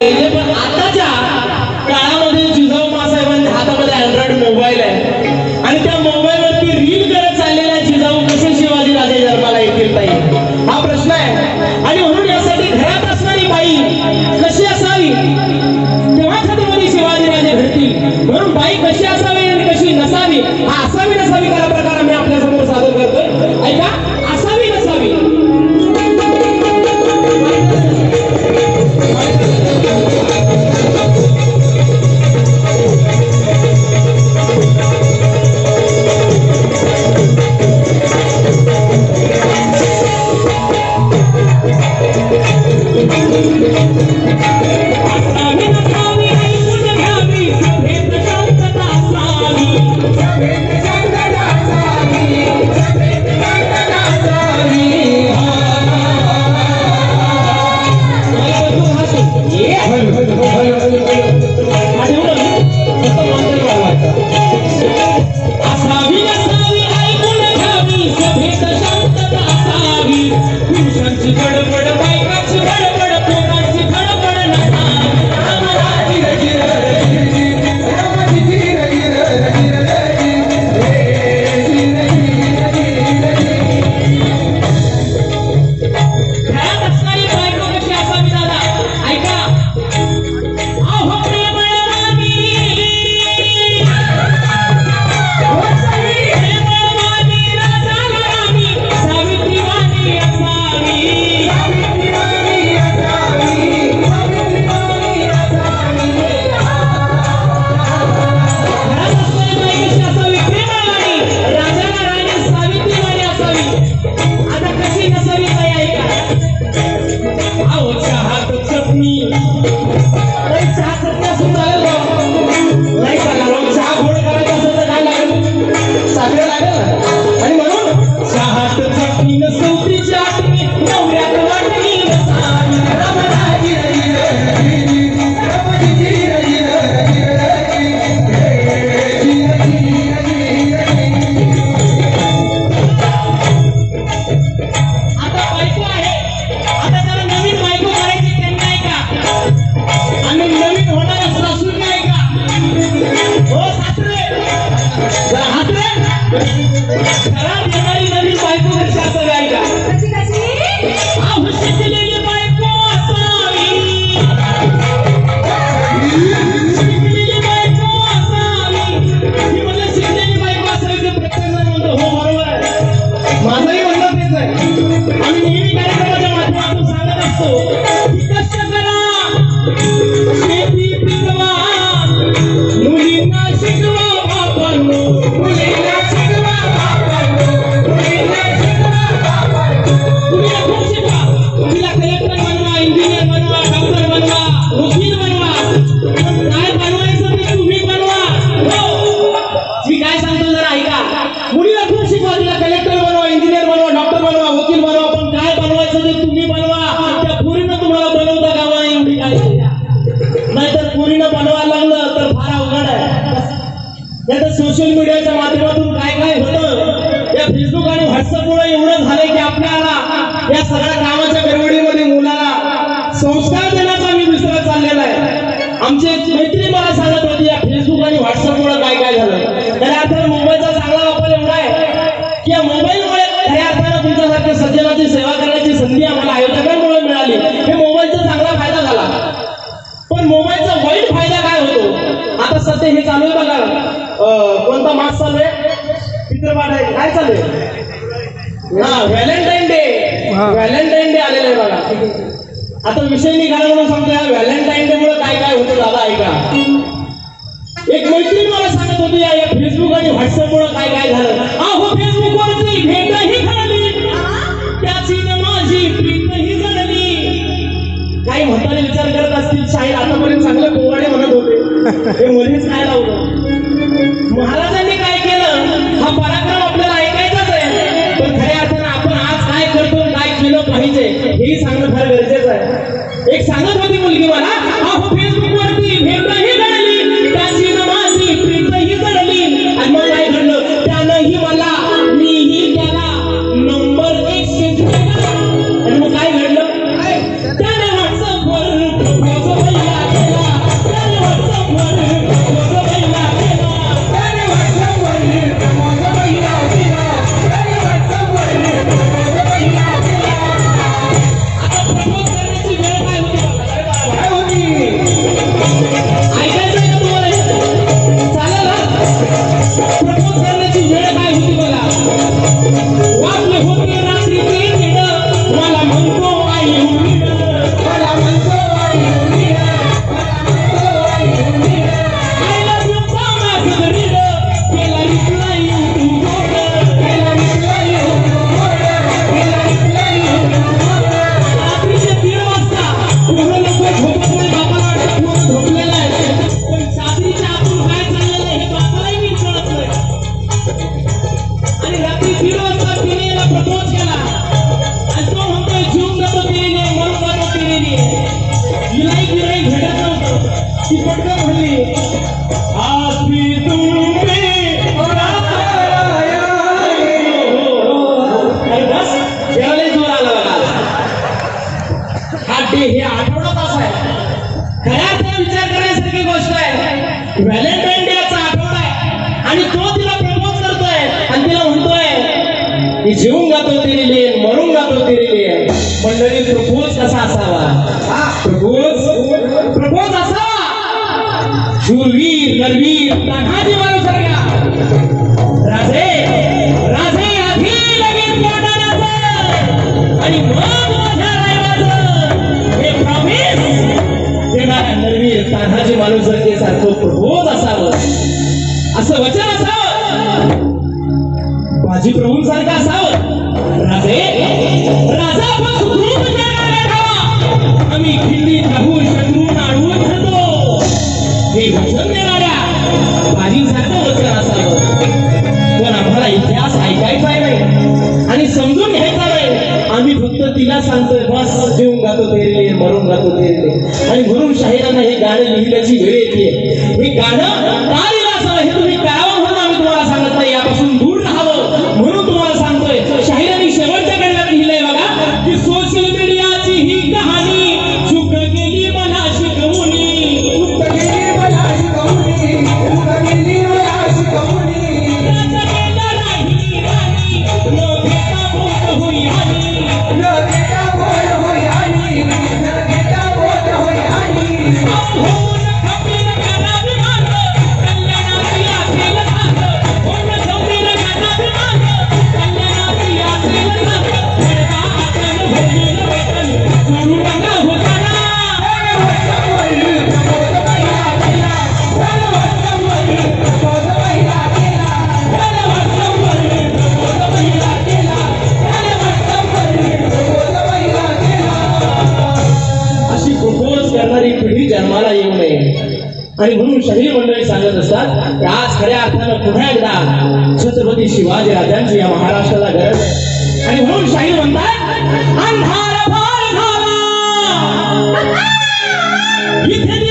पण आताच्या काळामध्ये जिजाऊ मासाहेबांच्या हातामध्ये अँड्रॉइड मोबाईल आहे. आणि त्या मोबाईलवरती रील करत चाललेला जिजाऊ. कसे शिवाजी राजे जन्माला येतील ताई? हा प्रश्न आहे. आणि म्हणून यासाठी घरात असणारी बाई कशी असावी? तेव्हाच छत्रपती शिवाजी राजे घडतील. म्हणून बाई कशी असावी आणि कशी नसावी हा असावी नाही नाहीतर पुरीनं बनवायला लागलं तर फार अवघड आहे. तर सोशल मीडियाच्या माध्यमातून काय काय होतं? या फेसबुक आणि व्हॉट्सअपमुळे एवढं झालंय की आपल्याला या सगळ्या कामाच्या गडबडीमध्ये मुलाला संस्कार देण्याचा मी विसरत चाललेला आहे. आमची मैत्री मला सांगत होती या फेसबुक आणि व्हॉट्सअप हे चालू आहे बघा. कोणता मास चालू आहे? चित्रपाठ आहे. काय चालू आहे? हा व्हॅलेंटाईन डे. व्हॅलेंटाईन डे आलेला आहे बघा. आता विषय निघाला म्हणून सांगतो या व्हॅलेंटाईन डे मुळे काय काय होतं दादा ऐका. एक मैत्रीण मला सांगत होती या फेसबुक आणि व्हॉट्सअप मुळे काय काय झालं. अहो फेसबुक वरची भेटही घडली. त्याची माझी प्रीतही जडली. काही म्हातारे विचार करत असतील शाहीर आतापर्यंत चांगले पोवाडे म्हणत होते. हे मुलीच काय लावलं? महाराजांनी काय केलं? हा पराक्रम आपल्याला ऐकायचाच आहे. पण खऱ्या अर्थानं आपण आज काय करतो काय केलं पाहिजे हेही सांगणं फार गरजेचं आहे. एक सांगत होती मुलगी मला हे आठवडा तास आहे खऱ्या विचार करण्यासारखी गोष्ट आहे व्हॅलेंटाईन आठवडा आहे आणि तो तिला प्रपोज करतोय आणि तिला म्हणतोय मी जेवून गातो तेरी लेन मरून गातो तेरी लेन मंडळी प्रपोज कसा असावा प्रपोज प्रपोज असावा शूरवीर नरवीर तान्हाजी माणूस सारखा राजे राजे आधी लगेच पोटाला आणि मग माझ्या रायवाचं हे प्रॉमिस देणाऱ्या नरवीर तान्हाजी माणूस सारखं प्रबोध असावं असं वचन असावं. बाजी प्रभूंसारखं असावं. राजे राजा आपण सुखरूप जगाला ठेवा आम्ही गाणं वेळ येते गाणं जन्माला येऊ नये. आणि म्हणून शहरी मंडळी सांगत असतात की आज खऱ्या अर्थानं पुन्हा एकदा छत्रपती शिवाजी राजांची या महाराष्ट्राला गरज आहे. आणि म्हणून शाहीर म्हणतात अंधार इथे